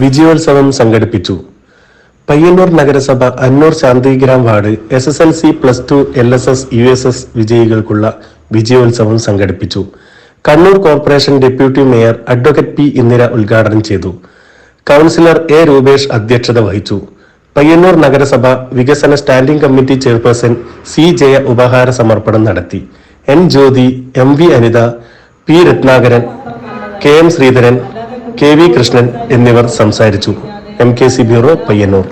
വിജയോത്സവം സംഘടിപ്പിച്ചു. പയ്യന്നൂർ നഗരസഭ Annur Shantigram ward S S L C plus two L S S U S S വിജയികൾക്കുള്ള വിജയോത്സവം സംഘടിപ്പിച്ചു. Kannur corporation deputy mayor advocate P Indira ഉദ്ഘാടനം ചെയ്തു. Councillor A Rupesh അധ്യക്ഷത വഹിച്ചു. പയ്യന്നൂർ നഗരസഭ വികസന standing committee chairperson C Jaya ഉപഹാര സമർപ്പണം നടത്തി. N Jyothi M V Anitha P Ratnakaran K M Sreedharan K V Krishnan എന്നിവർ സംസാരിച്ചു. M K C bureau Payyanur.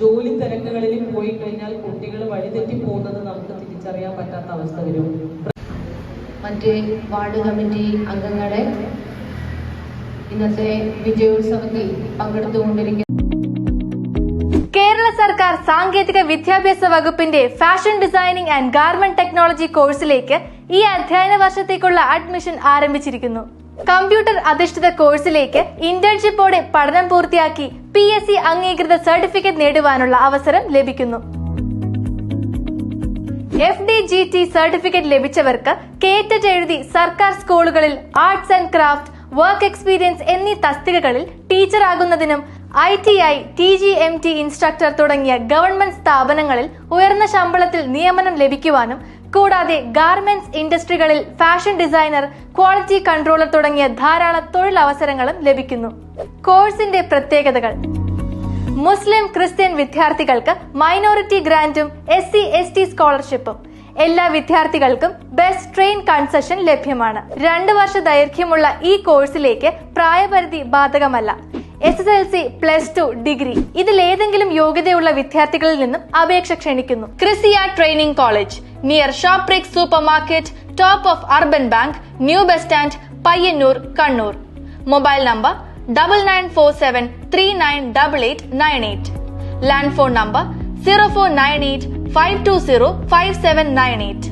ജോലി തിരക്കുകളിൽ പോയി കഴിഞ്ഞാൽ കുട്ടികൾ വഴിതെറ്റി പോകുന്നത് നമുക്ക് തിരിച്ചറിയാൻ പറ്റാത്ത അവസ്ഥ വരും. മറ്റ് വാർഡ് കമ്മിറ്റി അംഗങ്ങളെ ഇന്നത്തെ വിജയോത്സവത്തിൽ പങ്കെടുത്തുകൊണ്ടിരിക്കുന്നു. കേരള സർക്കാർ സാങ്കേതിക വിദ്യാഭ്യാസ വകുപ്പിന്റെ fashion designing and garment technology കോഴ്സിലേക്ക് ഈ അധ്യയന വർഷത്തേക്കുള്ള അഡ്മിഷൻ ആരംഭിച്ചിരിക്കുന്നു. കമ്പ്യൂട്ടർ അധിഷ്ഠിത കോഴ്സിലേക്ക് ഇന്റേൺഷിപ്പോടെ പഠനം പൂർത്തിയാക്കി പി എസ് സി അംഗീകൃത സർട്ടിഫിക്കറ്റ് നേടുവാനുള്ള അവസരം ലഭിക്കുന്നു. F D G T certificate ലഭിച്ചവർക്ക് കേറ്ററ്റ് എഴുതി സർക്കാർ സ്കൂളുകളിൽ arts and craft work experience എന്നീ തസ്തികകളിൽ ടീച്ചറാകുന്നതിനും I T I T G M T instructor തുടങ്ങിയ ഗവൺമെന്റ് സ്ഥാപനങ്ങളിൽ ഉയർന്ന ശമ്പളത്തിൽ നിയമനം ലഭിക്കുവാനും കൂടാതെ ഗാർമെന്റ്സ് ഇൻഡസ്ട്രികളിൽ ഫാഷൻ ഡിസൈനർ ക്വാളിറ്റി കൺട്രോളർ തുടങ്ങിയ ധാരാളം തൊഴിലവസരങ്ങളും ലഭിക്കുന്നു. കോഴ്സിന്റെ പ്രത്യേകതകൾ. മുസ്ലിം ക്രിസ്ത്യൻ വിദ്യാർത്ഥികൾക്ക് മൈനോറിറ്റി ഗ്രാന്റും എസ് സി എസ് ടി സ്കോളർഷിപ്പും എല്ലാ വിദ്യാർത്ഥികൾക്കും ബെസ്റ്റ് ട്രെയിൻ കൺസെഷൻ ലഭ്യമാണ്. രണ്ട് വർഷ ദൈർഘ്യമുള്ള ഈ കോഴ്സിലേക്ക് പ്രായപരിധി ബാധകമല്ല. S S L C plus two degree ഇതിൽ ഏതെങ്കിലും യോഗ്യതയുള്ള വിദ്യാർത്ഥികളിൽ നിന്നും അപേക്ഷ ക്ഷണിക്കുന്നു. ക്രിസിയ training college near ഷോപ്രിക് supermarket top of urban bank new bus stand Payyanur Kannur mobile number double nine four seven three nine double eight nine eight land phone number zero four nine eight five two zero five seven nine eight